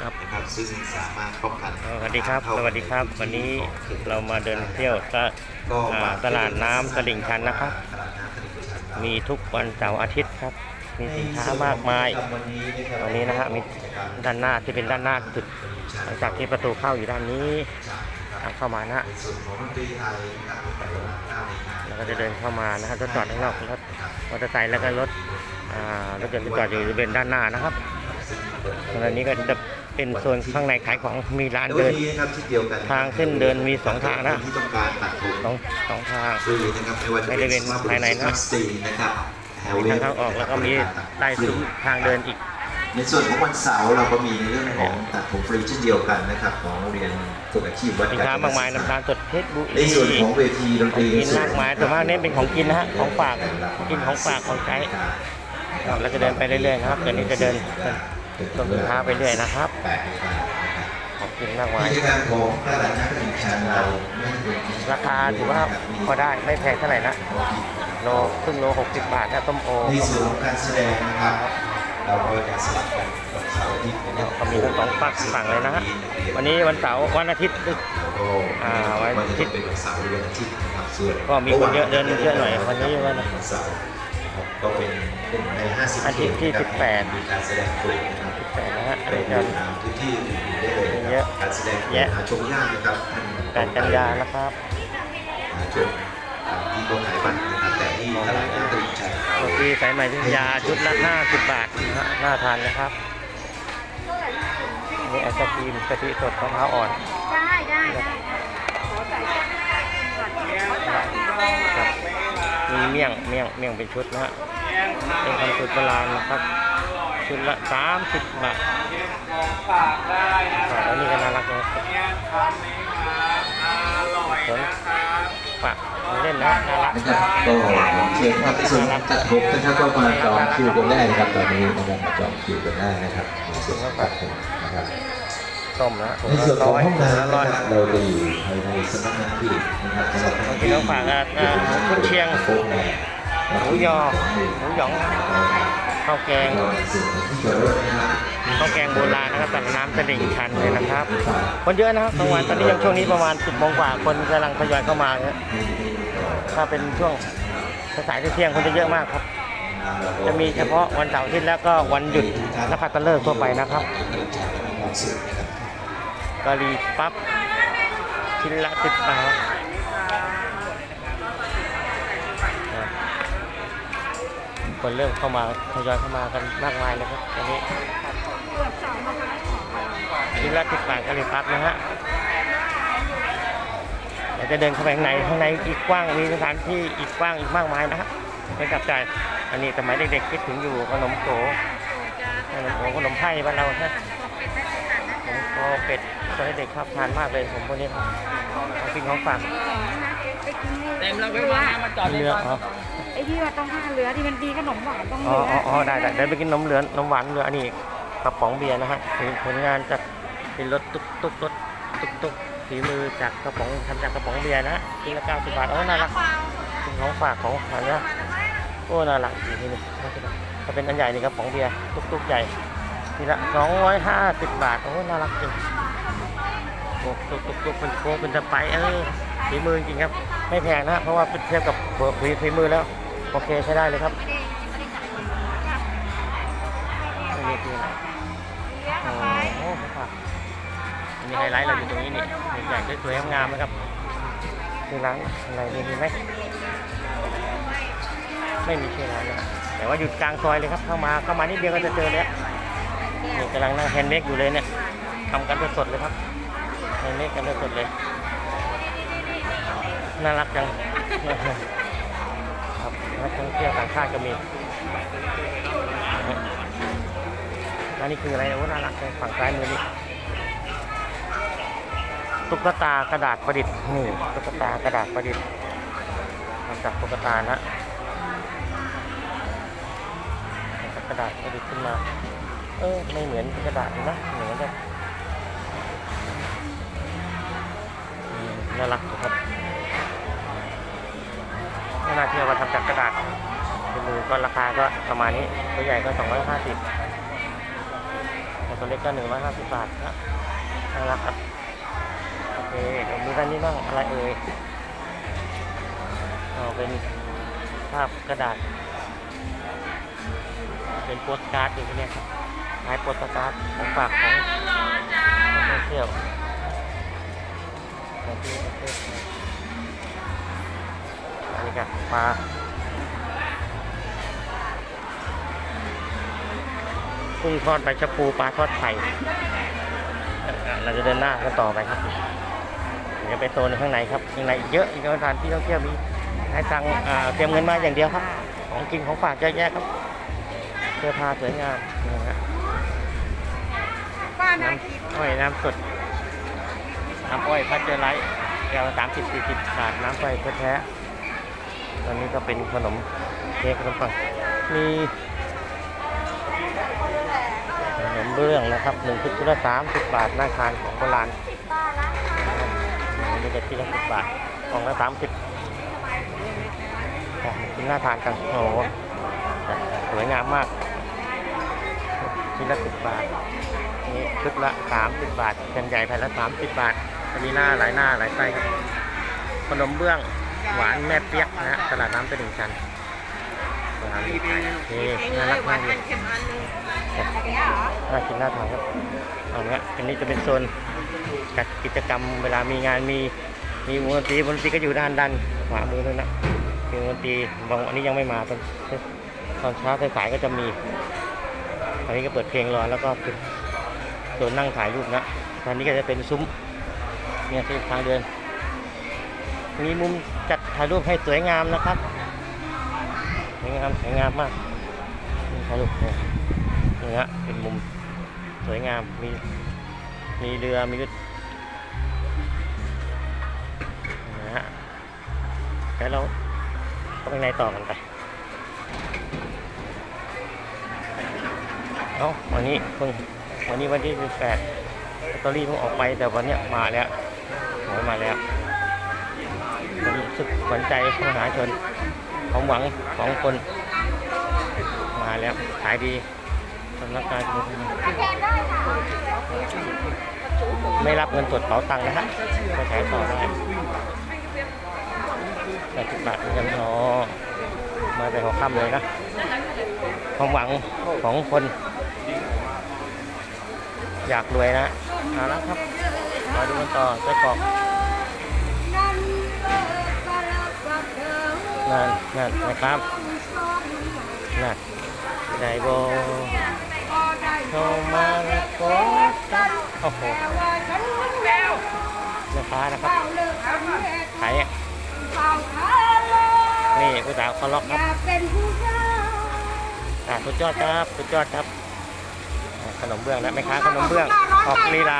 ครับ นะครับซึ่งสามารถป้องกันสวัสดีครับ สวัสดีครับ วันนี้เรามาเดินเที่ยวตะก็อ่าตลาดน้ำตลิ่งชันนะครับ ตลาดน้ำตลิ่งชันมีทุกวันเสาร์อาทิตย์ครับ มีสินค้ามากมายตรงนี้นะฮะมีด้านหน้าที่เป็นด้านหน้าสุดหลังจากที่ประตูเข้าอยู่ด้านนี้ทางเข้ามานะฮะในส่วนของดนตรีไทยนะครับแต่ละหน้าในงานแล้วก็จะเดินเข้ามานะครับรถจอดข้างนอกรถมอเตอร์ไซค์แล้วก็รถอ่ารถยนต์ที่จอดอยู่บริเวณด้านหน้านะครับ ตรงนี้ก็จะเป็นโซนข้างในขายของมีร้านในวัเดินนนี้นะครับที่เดียวกันทางขึ้นเดินมีสองทางนะที่ต้องการตัดผมสองสองทางฟรีนะครับไม่ว่าจะไม่ได้เป็นภายในนะสตรีนะครับมีทางเข้าออกแล้วก็มีใต้ซุ้มทางเดินอีก ในส่วนของวันเสาร์เราก็มีในเรื่องของตัดผมฟรีเช่นเดียวกันนะครับของโรงเรียนฝึกอาชีพวัดสินกาญค้าจมากมายศึกษน้ำตาลสดเพชรบุในรีส่วนของเวทีดนตรีกินมากมายแต่ว่าเน้นเป็นของกินนะฮะของฝากกินของฝากของใช้ครับแล้วจะเดินไปเรื่อยๆนะครับเดี๋ยวนี้จะเดิน ชมสินค้าไปเรื่อยนะครับของกินมากมายราดนัดตลิ่งชันเราไว้ราคาถือว่าพอได้ไม่แพงเท่าไหร่นะโลครึ่งโล60บาทนะต้มโอนส่วนของการแสดงนะครับเราก็จะสลับกันเสาร์อาทิตย์นะครับก็มีทั้งสองฝั่งฝั่งเลยนะฮะวันนี้วันเสาร์วันอาทิตย์อ่าวันอาทิตย์เป็นวันเสาร์วันอาทิตย์นะครับส่วนก็มีคนเยอะเดินเยอะหน่อยวันนี้วันวันเสาร์ก็เป็นหนึ่งใน50อาทิตย์ที่เขตนะครับ18มีการแสดงฟรีนะครับ แปดนะฮะอันเป็นนี้ดูจะตามพื้นที่อื่นๆได้เลยนะเยคอะรับการแสดงแยะหาชมยากนะครับท่านแปดกันยานะครับหาชมตามที่เขาขายบัตรนะครับแต่ที่ตลาดน้ำตลิ่งชันเราโรตีสายไหมพิทยาชุดละ50บาทนะฮะน่าทานนะครับนี่ไอศครีมกะทิสดมะพร้าวอ่อนได้ได้ได้ขอใส่แค่ก่อนครับมีเมี่ยงเมี่ยงเมี่ยงเป็นชุดนะฮะเป็นคำสูตรโบราณนะครับ ชุดละ30บาทฝากได้นะอ่าแล้วนี่ก็น่ารักนะครับเนี่ยคำนี้ครับอร่อยนะครับฝากเล่นนะน่ารักนะครับก็เชิญครับในส่วนของตัดผมนะครับก็มาจองคิวกันได้นะครับตอนนี้นะครับมาจองคิวกันได้นะครับในส่วนของตัดผมนะครับต้มนะถุงในละส่วนขร้องอยห้องถุงละน้ำร้นะอยครับเราจะอยู่ภายในสำนักงานที่นะครับสำหรับท่านพี่น้องฝากอะอ่าหมูกุนเชียงโค้งแม่หมูยอหมูหยอง ข้าวแกงข้าวแกงโบราณนะครับตัดน้ำตลิ่งชันเลยนะครับ คนเยอะนะครับกลางวันตอนนี้ยังช่วงนี้ประมาณ 10โมงกว่าคนกำลังทยอยเข้ามาเนี่ยถ้าเป็นช่วงสายเที่ยงคนจะเยอะมากครับ จะมีเฉพาะวันเสาร์อาทิตย์แล้วก็วันหยุดนักขัตฤกษ์ทั่วไปนะครับกะหรี่ปั๊บชิ้นละสิบบาท คนเริ่มเข้ามาทยอยเข้ามากันมากมายเลยครับตอนนี้ชิ้นละสิบบาทกะหรี่ปั๊บนะฮะเดี๋ยวจะเดินเข้าไปข้างในข้างในอีกกว้างมีสถานที่อีกกว้างอีกมากมายนะฮะเป็นกับใจายอันนี้สมัยเด็กๆคิดถึงอยู่ขนมโกขนมโกขนมไผ่บ้านเราฮะขนมโกเป็ดตอนเด็กๆชอบทานมากเลยผมพวกนี้ครับของกินของฝากเต็มแล้วไปมามาจอดในเรือซอยอ๋อไอ้ ที่ว่าต้องห้าเรือที่มันดีขนมหวานต้องอ๋เรือออ๋ออ๋อได้ได้เดี๋ยวไปกินนมเหลืองนมหวานเหลืออันนี้กระป๋องเบียร์นะฮะผลผลงานจากเป็นรถตุ๊กตุ๊กรถตุ๊กตุ๊กฝีมือจากกระป๋องทำจากกระป๋องเบียร์นะฮะกินละเก้าสิบบาทโอ้น่ารักเป็นของฝากของขวัญนะโอ้น่ารักจริงๆนี่ถ้าเป็นอันใหญ่นี่กระป๋องเบียร์ตุกๆใหญ่ทีละสองร้อยห้าสิบบาทโอ้น่ารักจริงโอ้ตุกตุกตุกเป็นโค้งเป็นตะไปเออฝีมือจริงครับ ไม่แพงนะเพราะว่าเทียบกับฝีฝีมือแล้ว โอเคใช้ได้เลยครับอันนี้คืออะไรโอ้โหครับอันนี้ไฮไลท์เราอยู่ตรงนี้นี่ใหญ่ๆสวยๆงามๆนะครับคือร้านอะไรนี่มีไหมไม่มีชื่อร้านนะแต่ว่าหยุดกลางซอยเลยครับเข้ามาเข้ามานิดเดียวก็จะเจอแล้วนี่กำลังนั่งแฮนด์เมดอยู่เลยเนี่ยทำกันสดๆเลยครับแฮนด์เมดกันสดๆเลยน่ารักจัง ครับนักท่องเที่ยวต่างชาติก็มีอันนี้คืออะไรโอ้น่ารักเลยฝั่งซ้ายมือนี่ตุ๊กตากระดาษประดิษฐ์นี่ตุ๊กตากระดาษประดิษฐ์ทำจากตุ๊กตานะทำจากกระดาษประดิษฐ์ขึ้นมา เออไม่เหมือนกระดาษนะเหมือนแบบน่ารักครับ ไม่น่าเชื่อว่าทำจากกระดาษเป็นมือก็ราคาก็ประมาณนี้ตัวใหญ่ก็ 250ตัวเล็กก็หนึ่งร้อยห้าสิบบาทนะน่ารักครับโอเคเดี๋ยวดูด้านนี้บ้างอะไรเอ่ยอ๋อเป็นภาพกระดาษ เป็นโปสการ์ดอยู่ที่เนี่ยครับลายโปสการ์ดของฝากของท่องเที่ยว งที่ประเทศอันปลากุ้งทอดใบชะพูปลาทอดไข่เราจะเดินหน้ากันต่อไปครับเดี๋ยวไปโซนข้างในครับข้างในเยอะอีกสถานที่ท่องเที่ยวมีให้ตังเตรียมเงินมาอย่างเดียวครับ ของกินของฝากเยอะแยะครับเสื้อผ้าสวยงามนะฮะป้าน้ำอ้อยน้ำสดน้ำอ้อยพัชเจอร์ไลท์แก้วสามสิบสี่สิบบาทน้ำอ้อยแท้ๆ อนนี้ก็เป็นขนมเค้กขนมปังมีขนมเบื้องนะครับหนึ่งชุดชุดละสามสิบบาทน่าทานของโบราณอันนี้ก็ที่ละสิบบาทกล่องละสามสิบกินน่าทานกันโอ้โหสวยงามมากชิ้นละสิบบาทนี่ชุดละสามสิบบาทแผ่นใหญ่แผ่นละสามสิบบาทมีหน้าหลายหน้าหลายไส้ขนมเบื้อง หวานแม่เปียกนะฮะตลาดน้ำตลิ่งชันนี่น่ารักมากเลยเค็มอันนึงน่ากินน่าทานครับเอาเนี้ยอันนี้จะเป็นโซนจัดกิจกรรมเวลามีงานมีมีวงดนตรีวงดนตรีก็อยู่ด้านด้านขวามือนั่นนะมีวงดนตรีบางอันนี้ยังไม่มาตอนตอนเช้าสายๆก็จะมีอันนี้ก็เปิดเพลงรอแล้วก็เป็นโซนนั่งถ่ายรูปนะตอนนี้ก็จะเป็นซุ้มเนี่ยที่ทางเดินมีมุม จัดถ่ายรูปให้สวยงามนะครับสวยงามสวยงามมากนี่ถ่ายรูปเนี่ยนี่ฮะเป็นมุมสวยงามมีมีเรือมีรถนะฮะแล้วเราก็ไปไหนต่อกันไปเอ้าวันนี้เพิ่งวันนี้วันที่แปดลอตเตอรี่เพิ่งออกไปแต่วันเนี้ยมาแล้วหวยมาแล้ว ขวัญใจมหาชนความหวังของคน มาแล้วขายดีสำนักงานกรุงเทพไม่รับเงินสดเป๋าตังค์นะฮะก็ขายต่อได้แปดสิบบาทเหมือนกันอ๋อมาแต่หัวค่ำเลยนะความหวังของคน อยากรวยนะเอาละครับ มาดูกันต่อไส้กรอก นั่นนั่นนะครับนั่นไดโบเข้ามาแล้วโอ้โหแม่ค้านะครับขายอะนี่ผู้สาวเขาล็อกครับอ่าสุดยอดครับสุดยอดครับ ขนมเบื้องนะแม่ค้าขนมเบื้องออกลีลา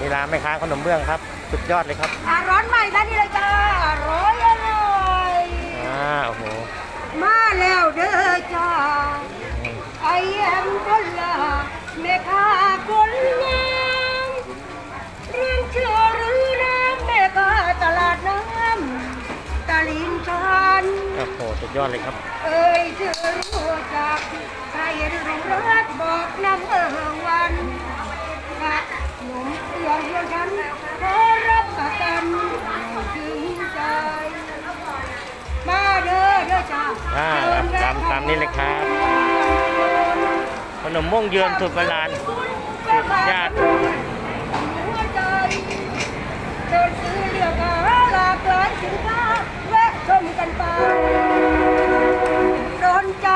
ลีลาแม่ค้าขนมเบื้องครับ สุดยอดเลยครับอร้อนใหม่ได้นี่เลยจ้าร้อย มาแล้วเด้อจ้าอืมไอแอมคนละแม่ค้าคนงามเรียนเชื่อหรือน้ำแม่ค้าตลาดน้ำตะลินชันโอ้โหสุดยอดเลยครับเอ้ยเธอรู้จักใครรู้รักบอกน้ำเออวันกะหนุ่มเตือนเพื่อนฉันขอรับประกันถึงใจ มาเด้อเด้อจ้าอ่าตามตามนี้เลยครับขนมม่วงเยือนสุดโบราณสุดญาติหัวใจเดินซื้อเลือกหาหลากหลายสินค้าแวะชมกันไปโดนใจ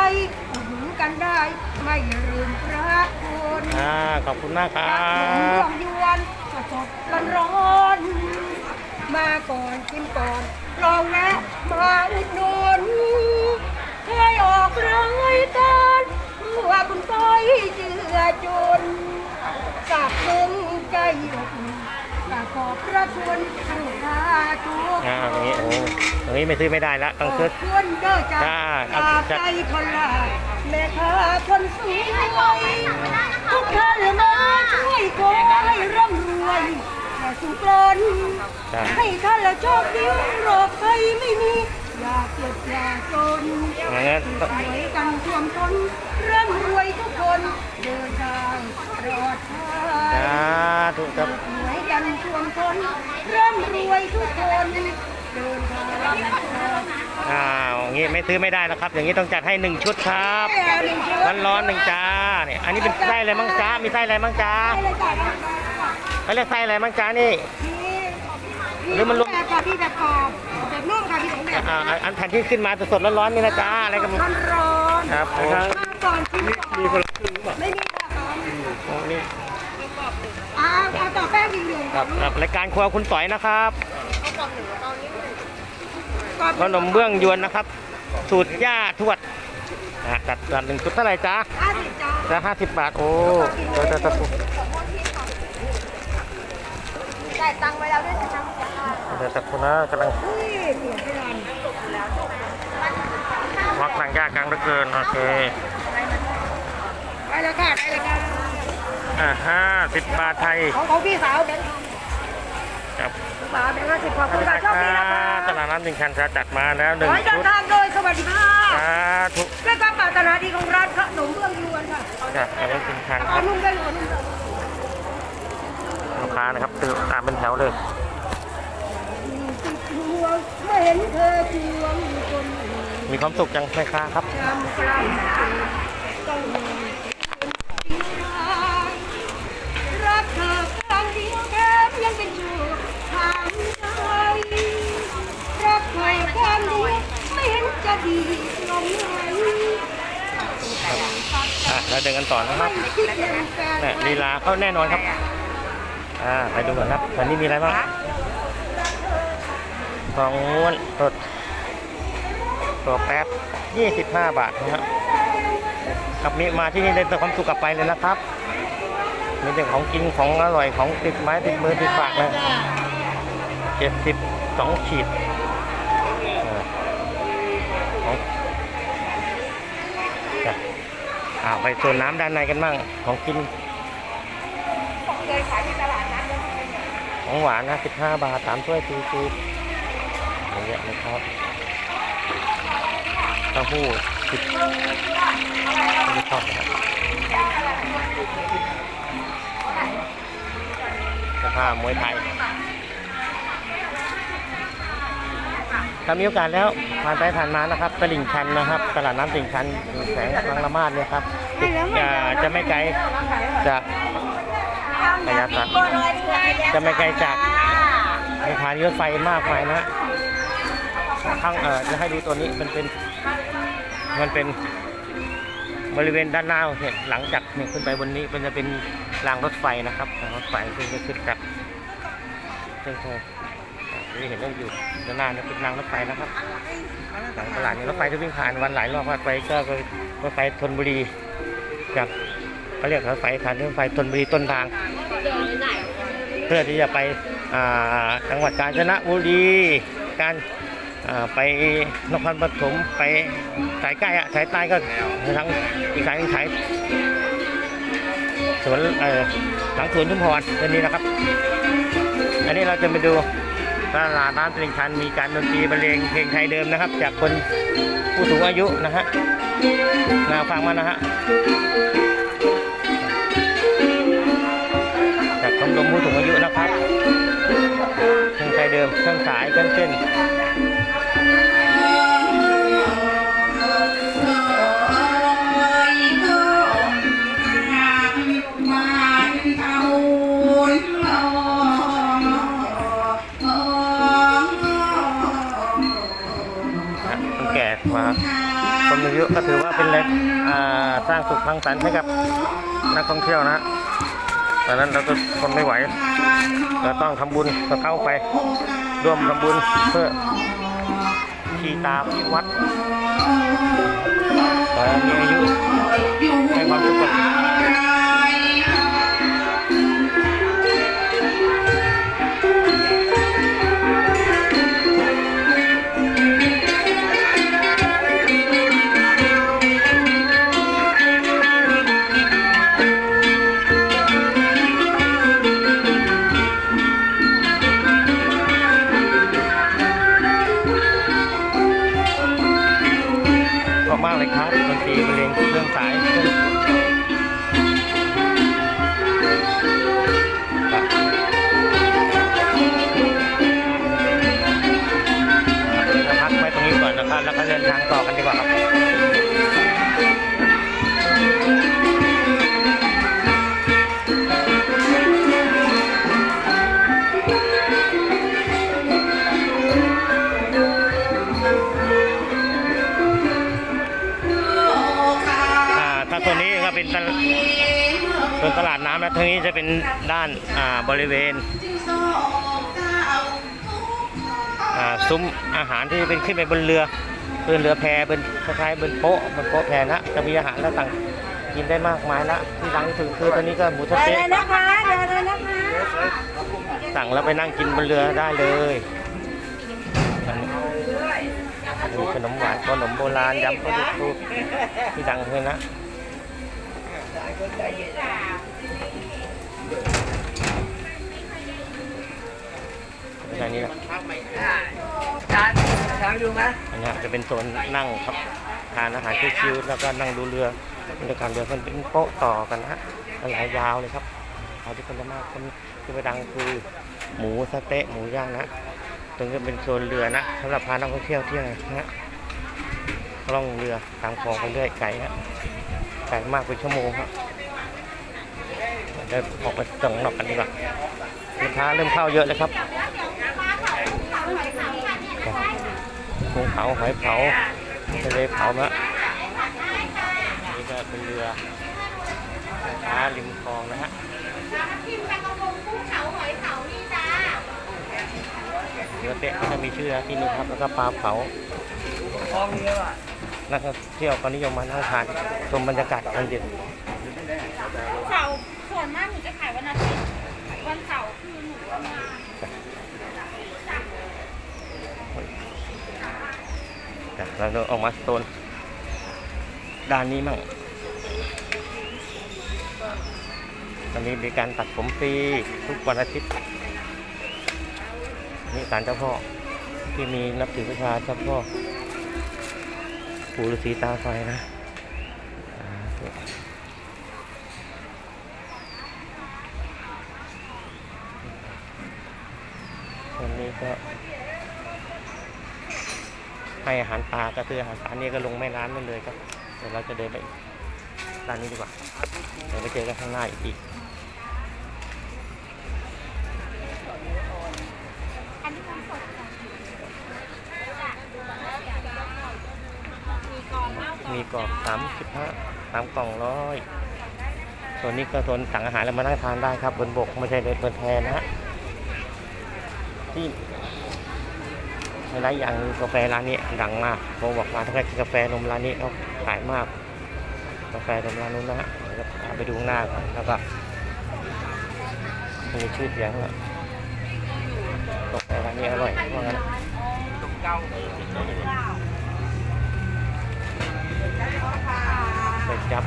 อุดหนุนกันได้ ไม่ลืมพระคุณอ่าขอบคุณมากครัจากหนุ่มบเมืองยวนสดสดร้อนร้อนๆมาก่อนกินก่อน ลองแวะมาอุดหนุนเคยออกเรื่องไอ้ตอนว่าคุณต้อยเจือจนสาบซึ้งใจอบอุ่นกราบขอบพระคุณผู้ค้าทุกอ่าตรงนี้โอ้ตรงนี้ไม่ซื้อไม่ได้ละต้องซื้อขบคุณเด้อจ้าจ้าเอาตาจัดใจคนละแม่ค้าคนสวยทุกท่านมาช่วยขอให้ร่ำรวยและ สุขล้นจ้าให้ท่านละโชคดีโรคภัยไม่มี อย่าเจ็บอย่าจนอย่างนั้นสวยกันท่วมทนร่ำรวยทุกคนเดินทาครับหวยกันชวมชนร่ำรวยทุกคนเดินทางอ้าวอย่างงี้ไม่ซื้อไม่ได้แล้วครับ อย่างนี้ต้องจัดให้หนึ่งชุดครับแม่หนึ่งชุดร้อนร้อนๆหนึ่งจ้าเนี่ยอันนี้เป็นไส้อะไรบ้างจ้ามีไส้อะไรบ้างจ้าให้เลยจ้ะเขาเรียกไส้อะไรบ้างจ้านี่พี่ หรือมันรวม แบบค่ะพี่แบบกรอบแบบนุ่มค่ะพี่สองแบบอ่าอ่าอันแผ่นที่ขึ้นมาสดๆร้อนๆนี่นะจ้าอะไรกันร้อนร้อนครับผม มาก่อนชิมก่อนมีคนละครึ่งไม่มีค่ะโอ้นี่อ่าเอาต่อแป้งอีกหนึ่งครับครับรายการครัวคุณต่อยนะครับกรอบขนมเบื้องยวนนะครับ สูตรย่าทวดอะจัดจัดหนึ่งชุดเท่าไหร่จ้า ห้าสิบจ้าจะห้าสิบบาท โอ้เดี๋ยวจะจะจ่ายตังค์ไว้แล้วด้วยจ้ะเดี๋ยวจะคุณนะกำลังอุ้ยเสียไม่ทันวักทางยากกลางเหลือเกินโอเคได้แล้วค่ะได้แล้วค่ะอ่าห้าสิบบาทไทยของของพี่สาวแบงค์ครับสาวแบงค์ห้าสิบขอบคุณค่ะโชคดีนะคะตลาดน้ำสิงคันจะจัดมาแล้วหนึ่ขงอให้เดิชุนดทางโดยสวัสดิภาพสาธุด้วยความปรารถนาดีของร้านขนมเบื้องยวนค่ะจ้ะตลาดน้ำสิงคันคเอารับนุ่มได้หรือนุ่มได้ลูก ค้านะครับตื่นตามเป็นแถวเลยมื่อเห็นเธอจวงคนมีความสุขจังแม่ค้าครับช้ำกล้ำต้องมีรักเธอครั้งเดียวแค่ยังเป็นชู้ทางใจรักใครแค่เดียวไม่เห็นจะดีลงไหนอะเราเดินกันต่อนะครับไม่คิดเป็นแฟน เนี่ยลีลาเขาแน่นอนครับ อ่าไปดูก่อนครับตอนนี้มีอะไรบ้างทองม้วนสดตัวแป๊บ25 บาทนะครับครับมีมาที่นี่ได้แต่ความสุขกลับไปเลยนะครับ มีแต่ของกินของอร่อยของติดไม้ติดมือติดปากนะเจ็ดสิบสองขีดเออของจ้ะอ่าไปโซนน้ำด้านในกันบ้างของกิน เคยขายที่ตลาดนัดแล้ว ของหวานนะ 15 บาทสามถ้วยสี่สิบเยอะนะครับเต้าหู้สิบไม่ชอบนะครับเสื้อผ้ามวยไทย ถ้ามีโอกาสแล้วผ่านไปผ่านมานะครับตลิ่งชันนะครับ ตลาดน้ำตลิ่งชันแสงบางละมาดเนี่ยครับจะจะไม่ไกลจาก ระยะสัตว์จะไม่ไกลจากสถานีรถไฟมากมายนะข้างเออจะให้ดูตัวนี้มันเป็นมันเป็นบริเวณด้านหน้าเนี่ยหลังจากเนี่ยขึ้นไปบนนี้มันจะเป็นรางรถไฟนะครับรางรถไฟซึ่งจะขึ้นจากเส้นทางที่เห็นเราอยู่ด้านหน้าเนี่ยเป็นรางรถไฟนะครับหลังตลาดนี่ยรถไฟจะวิ่งผ่านวันหลายรอบมากไปก็รถไฟธนบุรีจาก เขาเรียกรถไฟสถานรถไฟธนบุรีต้นทาง เพื่อที่จะไปอ่าจังหวัดกาญจนบุรีการอ่าไปนครปฐมไปสายใกล้อะสายใต้ก็ทางอีกสายสายสวนเออหลังสวนชุมพรเรื่องนี้นะครับ อันนี้เราจะไปดูตลาดน้ำตลิ่งชันมีการดนตรีบรรเลงเพลงไทยเดิมนะครับ จากคนผู้สูงอายุนะฮะนาฟังมานะฮะ มรมผู้สูงอายุนะครับเพลงไทยเดิมเครื่องสายเครื่องเส้นคนแก่มาคนอายุก็ถือว่าเป็นแรงอ่าสร้างสุขทางสรรค์ให้กับนักท่องเที่ยวนะฮะ ตอนนั้นเราก็ทนไม่ไหวเราต้องทำบุญก็เข้าไป ร่วมทำบุญเพื่อชีตาพิวัดตอนนี้อายุให้ความสุขกับ ตีมะเร็งเครื่องสายพักไว้ตรงนี้ก่อนนะครับ แล้วก็เดินทางต่อกันดีกว่าครับ ตลาทางนี้จะเป็นด้านอ่าบริเวณอ่าซุ้มอาหารที่เป็นขึ้นไปบนเรือเป็นเรือแพบนคล้ายๆบนโป๊ะบนโป๊ะแพนะจะมีอาหารและต่างกินได้มากมายละที่ดังที่สุดคือตัวนี้ก็หมูสะเดี๋ยวเต๊ะนะคะเดี๋ยวนะคะสั่งแล้วไปนั่งกินบนเรือได้เลยอันนี้มีขนมหวานขนมโบราณยำข้าวดุกทูที่ดังเลยนะ อันนี้นะจานจานดูไหมอันนี้จะเป็นโซนนั่งครับทานอาหารชิวๆแล้วก็นั่งดูเรือบรรยากาศเรือมันเป็นโป๊ะต่อกันนะฮะหลายยาวเลยครับเอาที่คนละมากคนที่ไปดังคือหมูสะเต๊ะหมูย่างนะตรงนี้เป็นโซนเรือนะสำหรับพานักท่องเที่ยวเที่ยวนะฮะล่องเรือตามคลองไปเรื่อยไกลฮะไกลมากเป็นชั่วโมงครับเดี๋ยวออกไปส่องนอกกันดีกว่าลูกค้าเริ่มเข้าเยอะเลยครับ กุ้ งเผาหอยเผาทะเลเผามะนี่ก็เป็นเรือค้าริมคลองนะฮะเรือเตะก็จะมีชื่อนะที่นี่ครับแล้วก็ปลาเผาทองเยอะอะนักท่องเที่ยวก็นิยมมานั่งทานชมบรรยากาศตอนเย็นเสาร์ส่วนมากหนูจะขายวันอาทิตย์วันเสาร์คือหนูมา จ้ะ เราเดินออกมาโซนด้านนี้มั่งตอนนี้มีการตัดผมฟรีทุกวันอาทิตย์ นี่ศาลเจ้าพ่อที่มีนับถือพระชาเจ้าพ่อปู่ฤาษีตาไฟนะสาธุวันนี้ก็ ให้อาหารปลาก็คืออาหารปลาเนี่ยก็ลงแม่น้ำนั่นเลยครับ เดี๋ยวเราจะเดินไปร้านนี้ดีกว่า เดี๋ยวไปเจอกันข้างหน้าอีกมีกล่ามีกรอบสามสิบห้าสามกล่องร้อยส่วนนี้ก็โซนสั่งอาหารแล้วมานั่งทานได้ครับ บนบกไม่ใช่บนแพนะฮะที่ ในร้านอย่างกาแฟร้านนี้ดังมากผมบอกมาถ้าใครกินกาแฟนมร้านนี้เขาขายมาก กาแฟนมร้านนู้นนะฮะเดี๋ยวไปดูหน้าก่อนแล้วก็มีชื่อเสียงแล้วกาแฟร้านนี้อร่อยเพราะงั้นเก้าไปจับ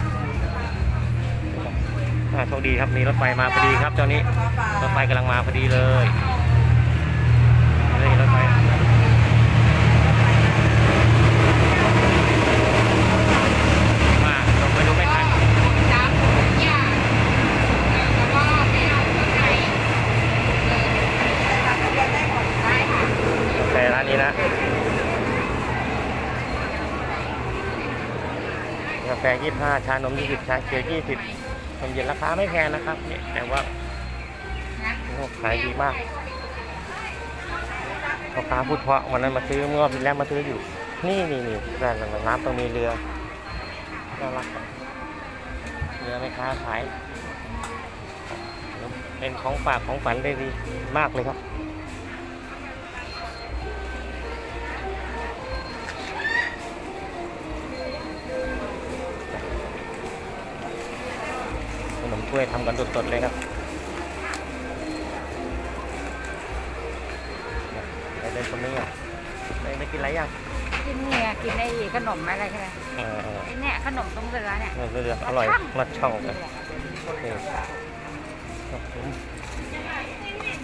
อ่าโชคดีครับมีรถไฟมาพอดีครับเจ้านี้รถไฟกำลังมาพอดีเลยนี่รถไฟมาลงไปดูไม่ทัน จ้าผมอยากแล้วก็ไม่เอาเครื่องในได้ค่ะ แต่ร้า นี้นะ กาแฟ 25 ชานม 20 ชาเขียว 20นมเย็นราคาไม่แพงนะครับนี่แต่ว่าขายดีมากพ่อค้าพูดเพราะวันนั้นมาซื้อเมื่อวันแล้วมาซื้ออยู่ นี่นี่นี่ด้านหลังน้ำตรงมีเรือน่ารักเรือไม่ค้าขาย เป็นของฝากของฝันได้ดีมากเลยครับ ขนมถ้วยทำกันสดๆเลยครับไปเดินตรงนี้อะไปไปกินอะไรยังกินเนี่ยกินไอ้ขนมอะไรใช่ไหมเออไอ้เนี่ยขนมตรงเรือเนี่ยเออเรืออร่อยรสช่องกันโอเคครับผม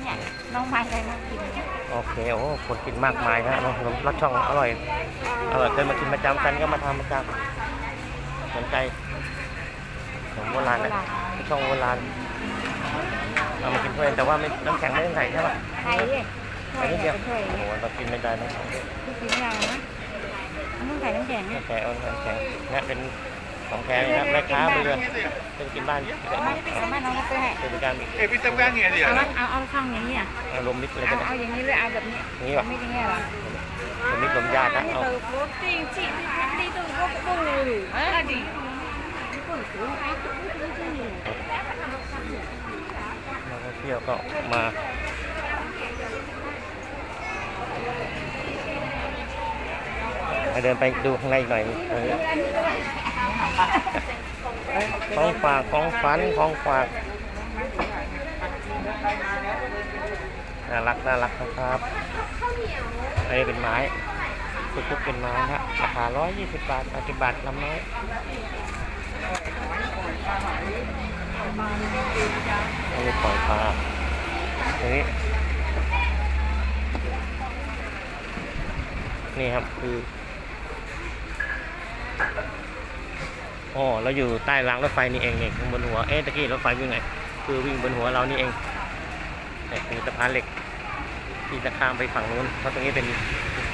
เนี่ยน้องไม้อะไรนะกินเนี่ยโอเคโอ้คนกินมากมายนะขนมรสช่องอร่อยอร่อยเคยมากินประจำกันก็มาทำประจำสนใจข นมโบราณนะช่องโบราณเอามากินถ้วยแต่ว่าไม่น้ำแข็งไม่ได้ใส่ใช่ปะใครเนี่ยใส่นิดเดียวช่วยโอ้โหเรากินไม่ได้นะพี่กินไม่ได้นะมันต้องใส่น้ำแข็งน้ำแข็งเอาน้ำแข็งเนี่ยเป็นของแข็งนะแม่ค้าไปเลยเป็นกินบ้านเอามาเอามาน้องมาซื้อให้เป็นการเอ้ยพี่จะแป้งไงเดี๋ยวเอามาเอาเอาช่องอย่างนี้อะอารมณ์นิดเลยเอาก็ได้เอาอย่างนี้เลยเอาแบบนี้นี่ป่ะไม่อย่างเงี้ยเหรอเป็นนิดลมญาตินะเอา ที่ยวก็มาเดินไปดูข้างในอีกหน่อยของฝากของฝันของฝากน่ารักน่ารักนะครับอันนี้เป็นไม้ทุกๆเป็นไม้ฮะราคา120 บาท80บาทลำน้อย อันนี้ปล่อยปลาอันนี้ นี่ครับคืออ๋อเราอยู่ใต้รางรถไฟนี่เองเนี่ยบนหัว เอ๊ะตะกี้รถไฟวิ่งไง คือวิ่งบนหัวเรานี่เองนี่คือสะพานเหล็ก ที่จะข้ามไปฝั่งนู้น เพราะตรงนี้เป็น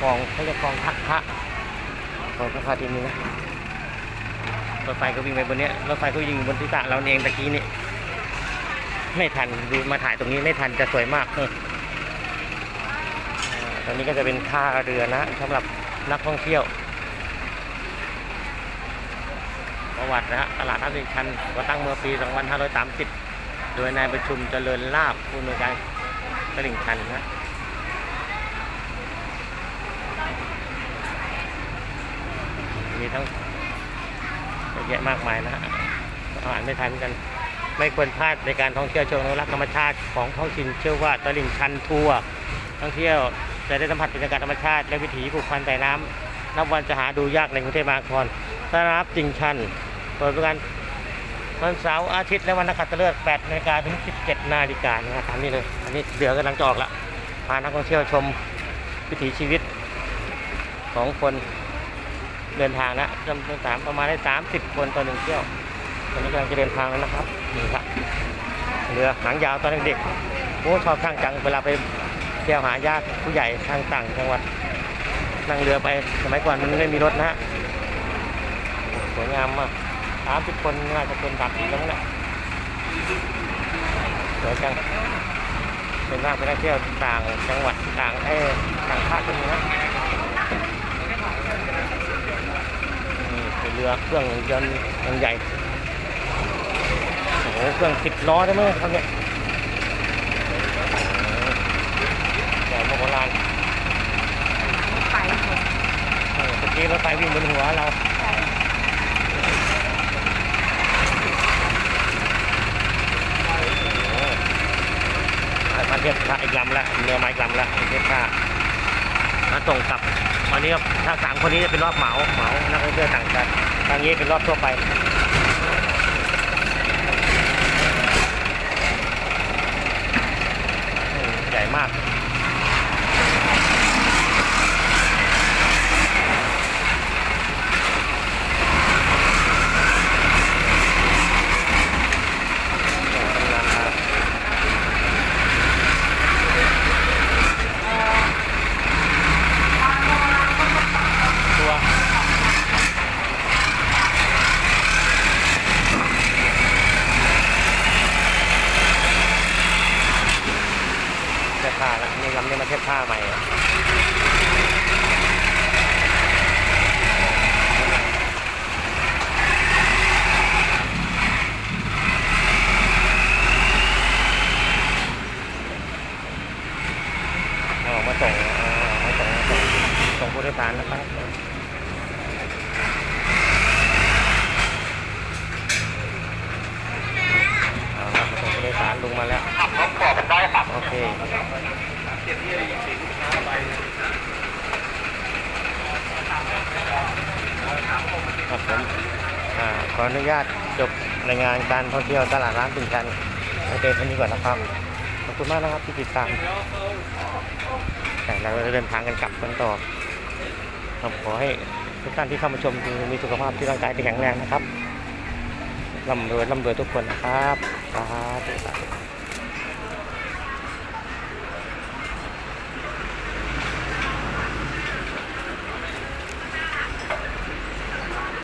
กองเขาเรียกองพักพระกองพักพระที่นี่นะ รถไฟก็วิ่งไปบนเนี้ยรถไฟก็ยิงบนทิศะเราเองตะกี้นี่ไม่ทันดูมาถ่ายตรงนี้ไม่ทันจะสวยมากตอนนี้ก็จะเป็นท่าเรือนะสำหรับนักท่องเที่ยว ประวัตินะฮะตลาดน้ำสินชันก่อตั้งเมื่อปี 2530 โดยนายประชุมเจริญลาบผู้อำนวยการตลิ่งชันนะ มีทั้งเยะแยะมากมายนะฮะอ่านไม่ทันกัน ไม่ควรพลาดในการท่องเที่ยวเชิงอนุรักษ์ธรรมชาติของท้องถิ่นเชื่อว่าตลิ่งชันทัวร์ท่องเที่ยวจะได้สัมผัสบรรยากาศธรรมชาติและวิถีผูกพันใต้น้ำนับวันจะหาดูยากในกรุงเทพมหานครต้อนรับจริงชันเปิดบริการวันเสาร์อาทิตย์และวันนักขัตฤกษ์8นาฬิกาถึง 17นาฬิกานะครับตามนี้เลย อันนี้เดือกำลังจะออกละพานักท่องเที่ยวชมวิถีชีวิตของคน เดินทางนะจำนวนสามประมาณได้30คนต่อหนึ่งเที่ยว ตอนนี้กำลังจะเดินทางแล้วนะครับนี่ครับเรือหางยาวตอนเด็กๆโอ้ชอบข้างจังเวลาไปเที่ยวหาญาติผู้ใหญ่ทางต่างจังหวัดนั่งเรือไปสมัยก่อนมันไม่มีรถนะฮะสวยงามมากสามสิบคนน่าจะเป็นสามสิบแล้วนี่ยสวยจังเป็นมากเป็นนักเที่ยวต่างจังหวัดต่างเอ้ต่างภาคกันนะนี่ เรือเครื่องยนต์ยังใหญ่โอ้โหเครื่องสิบล้อได้ไหมครับเนี่ยโอ้โหใหญ่โบราณไปเออเมื่อกี้รถไฟวิ่งบนหัวเราโอ้โหมาเทียบท่าอีกลำละเรือมาอีกลำละเทียบท่ามาส่งกลับ อันนี้ถ้าสามคนนี้จะเป็นรอบเหมาเหมานักท่องเที่ยวต่างชาติทางนี้เป็นรอบทั่วไปใหญ่มาก โอ้ทำงานมาตัวเทียบผ้าแล้วนี่ลำนี้มาเทียบผ้าใหม่อะเอามาส่งอ่ามาส่งมาส่งส่งผู้โดยสารนะครับเอาละมาส่งผู้โดยสารลุงมาแล้ว ขับรถบอกกันได้ครับ โอเค เจ็ดที่ได้ยินเสียงลูกค้าไป ครับผมอ่าขออนุญาตจบรายงานการท่องเที่ยวตลาดร้านตึงชันโอเคแค่นี้ก่อนนะครับขอบคุณมากนะครับที่ติดตามแต่เราจะเดินทางกันกลับกันต่อครับขอให้ทุกท่านที่เข้ามาชมมีสุขภาพที่ร่างกายที่แข็งแรงนะครับร่ำรวยร่ำรวยทุกคนนะครับสาธุสาธุ